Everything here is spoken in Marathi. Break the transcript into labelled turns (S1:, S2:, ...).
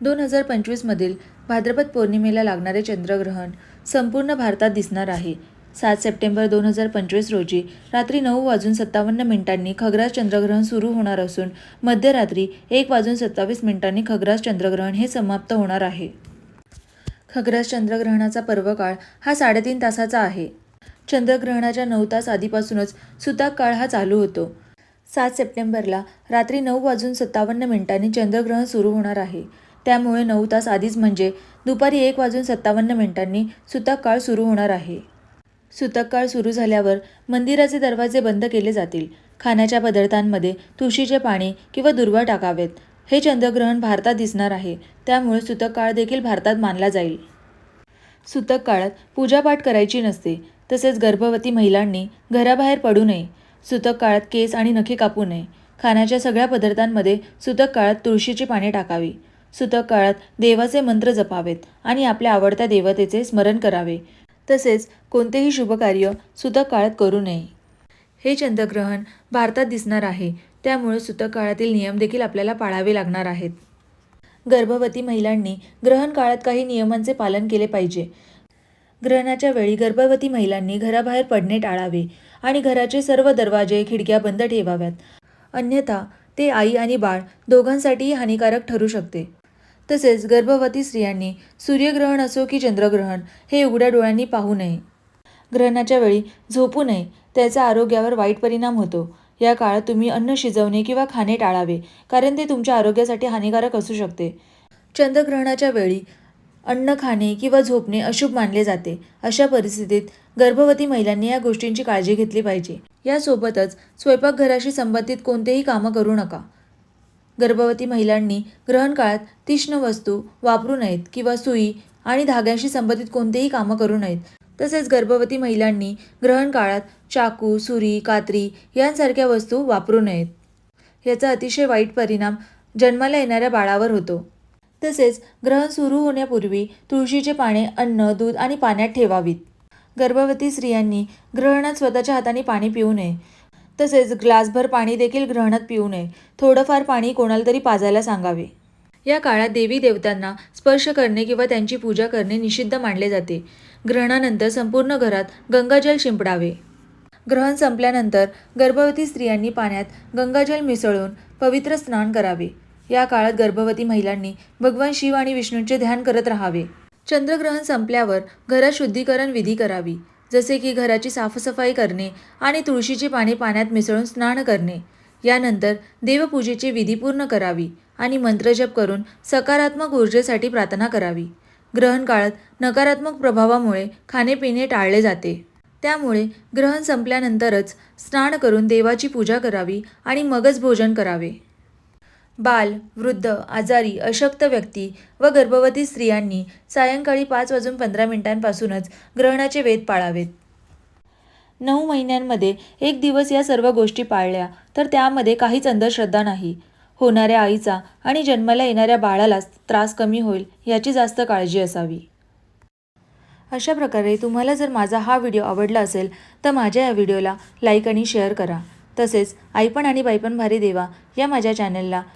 S1: दोन हजार पंचवीसमधील भाद्रपद पौर्णिमेला लागणारे चंद्रग्रहण संपूर्ण भारतात दिसणार आहे. सात सप्टेंबर दोन हजार पंचवीस रोजी रात्री नऊ वाजून सत्तावन्न मिनिटांनी खग्रास चंद्रग्रहण सुरू होणार असून मध्यरात्री एक वाजून सत्तावीस मिनिटांनी खग्रास चंद्रग्रहण हे समाप्त होणार आहे. खग्रास चंद्रग्रहणाचा पर्वकाळ हा साडेतीन तासाचा आहे. चंद्रग्रहणाच्या नऊ तास आधीपासूनच सुताक काळ हा चालू होतो. सात सप्टेंबरला रात्री नऊ वाजून सत्तावन्न मिनिटांनी चंद्रग्रहण सुरू होणार आहे. त्यामुळे नऊ तास आधीच म्हणजे दुपारी एक वाजून सत्तावन्न मिनिटांनी सुतक काळ सुरू होणार आहे. सुतक काळ सुरू झाल्यावर मंदिराचे दरवाजे बंद केले जातील. खाण्याच्या पदार्थांमध्ये तुळशीचे पाणी किंवा दुर्वा टाकावेत. हे चंद्रग्रहण भारतात दिसणार आहे. त्यामुळे सुतक काळ देखील भारतात मानला जाईल. सुतक काळात पूजापाठ करायची नसते. तसेच गर्भवती महिलांनी घराबाहेर पडू नये. सुतक काळात केस आणि नखे कापू नये. खाण्याच्या सगळ्या पदार्थांमध्ये सुतक काळात तुळशीची पाने टाकावी. सुतक काळात देवाचे मंत्र जपावेत आणि आपल्या आवडत्या देवतेचे स्मरण करावे. तसेच कोणतेही शुभकार्य सुतक काळात करू नये. हे चंद्रग्रहण भारतात दिसणार आहे. त्यामुळे सुतक काळातील नियम देखील आपल्याला पाळावे लागणार आहेत. गर्भवती महिलांनी ग्रहण काळात काही नियमांचे पालन केले पाहिजे. ग्रहणाच्या वेळी गर्भवती महिलांनी घराबाहेर पडणे टाळावे आणि घराचे सर्व दरवाजे खिडक्या बंद ठेवाव्यात. अन्यथा ते आई आणि बाळ दोघांसाठीही हानिकारक ठरू शकते. तसेच गर्भवती स्त्रियांनी सूर्यग्रहण असो की चंद्रग्रहण हे उघड्या डोळ्यांनी पाहू नये. ग्रहणाच्या वेळी झोपू नये त्याचा आरोग्यावर वाईट परिणाम होतो. या काळात तुम्ही अन्न शिजवणे किंवा खाणे टाळावे कारण ते तुमच्या आरोग्यासाठी हानिकारक असू शकते. चंद्रग्रहणाच्या वेळी अन्न खाणे किंवा झोपणे अशुभ मानले जाते. अशा परिस्थितीत गर्भवती महिलांनी या गोष्टींची काळजी घेतली पाहिजे. यासोबतच स्वयंपाकघराशी संबंधित कोणतेही कामं करू नका. गर्भवती महिलांनी ग्रहण काळात तीक्ष्ण वस्तू वापरू नयेत किंवा सुई आणि धाग्यांशी संबंधित कोणतेही कामं करू नयेत. तसेच गर्भवती महिलांनी ग्रहण काळात चाकू सुरी कात्री यांसारख्या वस्तू वापरू नयेत. याचा अतिशय वाईट परिणाम जन्माला येणाऱ्या बाळावर होतो. तसेच ग्रहण सुरू होण्यापूर्वी तुळशीचे पाने अन्न दूध आणि पाण्यात ठेवावीत. गर्भवती स्त्रियांनी ग्रहणात स्वतःच्या हाताने पाणी पिऊ नये. तसेच ग्लासभर पाणी देखील ग्रहणात पिऊ नये. थोडंफार पाणी कोणाला तरी पाजायला सांगावे. या काळात देवी देवतांना स्पर्श करणे किंवा त्यांची पूजा करणे निषिद्ध मानले जाते. ग्रहणानंतर संपूर्ण घरात गंगाजल शिंपडावे. ग्रहण संपल्यानंतर गर्भवती स्त्रियांनी पाण्यात गंगाजल मिसळून पवित्र स्नान करावे. या काळात गर्भवती महिलांनी भगवान शिव आणि विष्णूंचे ध्यान करत राहावे. चंद्रग्रहण संपल्यावर घरात शुद्धीकरण विधी करावी. जसे की घराची साफसफाई करणे आणि तुळशीची पाने पाण्यात मिसळून स्नान करणे. यानंतर देवपूजेची विधी पूर्ण करावी आणि मंत्रजप करून सकारात्मक ऊर्जेसाठी प्रार्थना करावी. ग्रहण काळात नकारात्मक प्रभावामुळे खाणेपिणे टाळले जाते. त्यामुळे ग्रहण संपल्यानंतरच स्नान करून देवाची पूजा करावी आणि मगच भोजन करावे. बाल वृद्ध आजारी अशक्त व्यक्ती व गर्भवती स्त्रियांनी सायंकाळी पाच वाजून पंधरा मिनिटांपासूनच ग्रहणाचे वेध पाळावेत. नऊ महिन्यांमध्ये एक दिवस या सर्व गोष्टी पाळल्या तर त्यामध्ये काहीच अंधश्रद्धा नाही. होणाऱ्या आईचा आणि जन्माला येणाऱ्या बाळाला त्रास कमी होईल याची जास्त काळजी असावी. अशा प्रकारे तुम्हाला जर माझा हा व्हिडिओ आवडला असेल तर माझ्या या व्हिडिओला लाईक आणि शेअर करा. तसेच आईपण आणि बाईपण भारी देवा या माझ्या चॅनलला